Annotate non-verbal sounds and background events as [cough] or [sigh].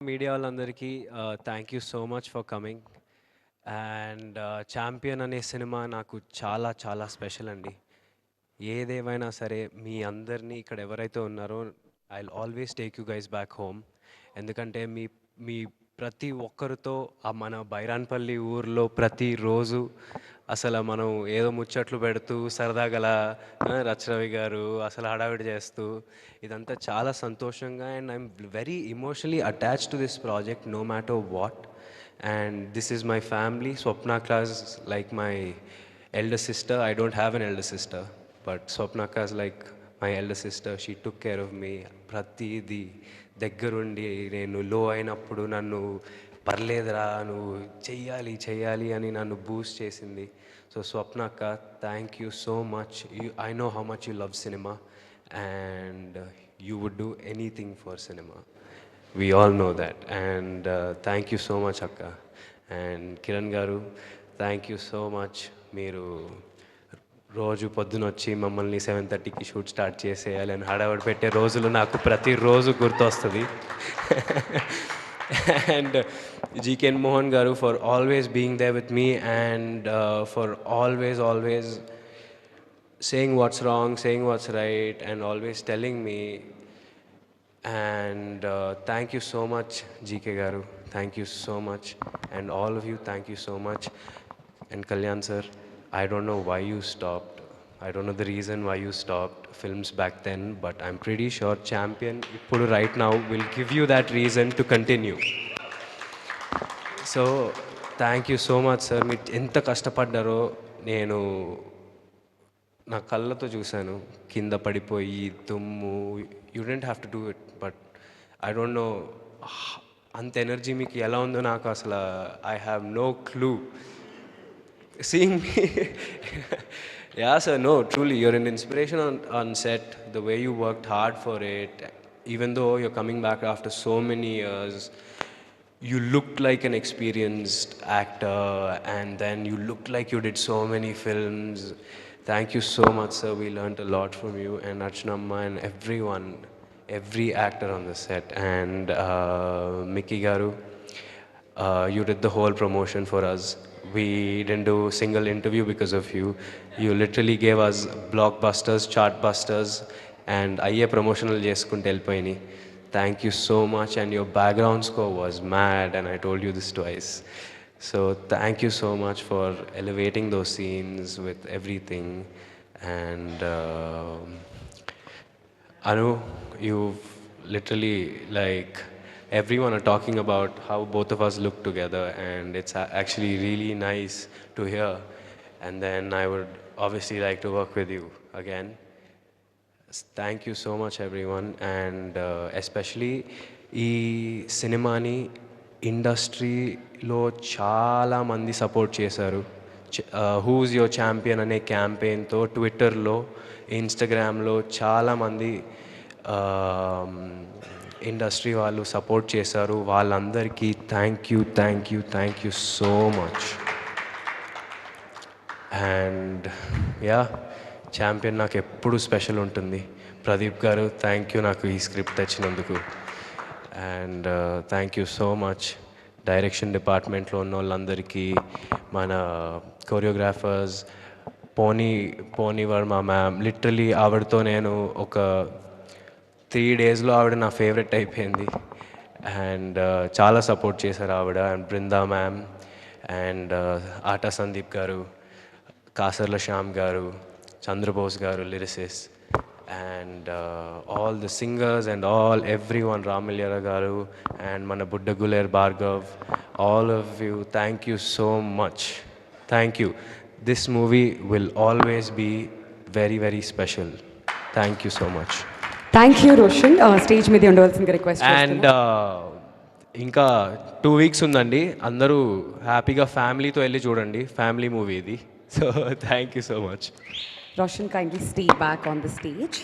Media వాళ్ళందరికీ thank you so much for coming and champion అనే cinema నాకు చాలా చాలా స్పెషల్ అండి. ఏదేమైనా సరే మీ అందరినీ ఇక్కడ ఎవరైతే ఉన్నారో I always take you guys back home ఎందుకంటే మీ మీ ప్రతి ఒక్కరితో ఆ మన బైరాన్పల్లి ఊర్లో ప్రతిరోజు అసలు మనం ఏదో ముచ్చట్లు పెడుతూ సరదాగల రచనవి గారు అసలు హడావిడి చేస్తూ ఇదంతా చాలా సంతోషంగా and I'm very emotionally attach to this project no matter what. And this is my family. Swapna class like my elder sister. I don't have an elder sister but Swapna class like my elder sister. She took care of me ప్రతిదీ దగ్గరుండి నేను లో అయినప్పుడు నన్ను పర్లేదురా నువ్వు చెయ్యాలి చెయ్యాలి అని నన్ను బూస్ట్ చేసింది. సో స్వప్న అక్క thank you so much you I know how much you love cinema and you would do anything for cinema we all know that and thank you so much అక్క. And Kiran garu thank you so much మీరు రోజు పొద్దున వచ్చి మమ్మల్ని seven థర్టీకి shoot start చేసేయాలి అని హడావడి పెట్టే రోజులు నాకు ప్రతి ప్రతిరోజు గుర్తొస్తుంది. And జీకేన్ Mohan garu for always being there with me and for always always saying what's wrong saying what's right and always telling me and thank you so much GK garu. Thank you so much and all of you thank you so much and Kalyan sir I don't know why you stopped. I don't know the reason why you stopped films back then, but I'm pretty sure Champion, Ippudu right now, will give you that reason to continue. So thank you so much sir మీరు ఎంత కష్టపడ్డారో నేను నా కళ్ళతో చూశాను కింద పడిపోయి తుమ్ము you don't have to do it but I don't know అంత ఎనర్జీ మీకు ఎలా ఉందో నాకు అసలు I have no clue seeing me. [laughs] Yeah sir no truly you're an inspiration on, on set the way you worked hard for it even though you're coming back after so many years you look like an experienced actor and then you looked like you did so many films. Thank you so much sir. We learned a lot from you and archanamma and everyone every actor on the set. And uh, mickey garu uh, you did the whole promotion for us We didn't do single interview because of you. You literally gave us blockbusters, chartbusters, and అయ్యే promotional చేసుకుంటూ వెళ్ళిపోయినాయి thank you so much and your background score was mad and I told you this twice so thank you so much for elevating those scenes with everything and Anu, you've literally like everyone are talking about how both of us look together, and it's actually really nice to hear. And then I would obviously like to work with you again. S- Thank you so much, everyone, and uh, especially ఈ సినిమాని ఇండస్ట్రీలో చాలామంది support చేశారు who's your champion అనే క్యాంపెయిన్తో ట్విట్టర్లో ఇన్స్టాగ్రామ్లో చాలామంది industry వాళ్ళు సపోర్ట్ చేశారు. వాళ్ళందరికీ thank you thank you thank you so much and yeah champion నాకు ఎప్పుడు స్పెషల్ ఉంటుంది. ప్రదీప్ గారు థ్యాంక్ యూ నాకు ఈ script తెచ్చినందుకు. And thank you so much direction డిపార్ట్మెంట్లో ఉన్న వాళ్ళందరికీ మన కొరియోగ్రాఫర్స్ పోనీ పోనీ వర్మ మ్యామ్ లిటరలీ ఆవిడతో నేను ఒక త్రీ డేస్లో ఆవిడ నా ఫేవరెట్ అయిపోయింది. అండ్ uh, చాలా సపోర్ట్ చేశారు ఆవిడ and Brinda ma'am and uh, Aata Sandeep garu Kasarla Shyam garu Chandrabose garu lyricists and all the singers and all everyone రామల్యర garu and మన బుడ్డగులేర్ Bhargav all of you thank you so much thank you this movie will always be very very special thank you so much thank you Roshan stage మీద ఉండవలసిందిగా request and ఇంకా two weeks ఉందండి. అందరూ హ్యాపీగా ఫ్యామిలీతో వెళ్ళి చూడండి. ఫ్యామిలీ మూవీ ఇది. So thank you so much Roshan kindly stay back on the stage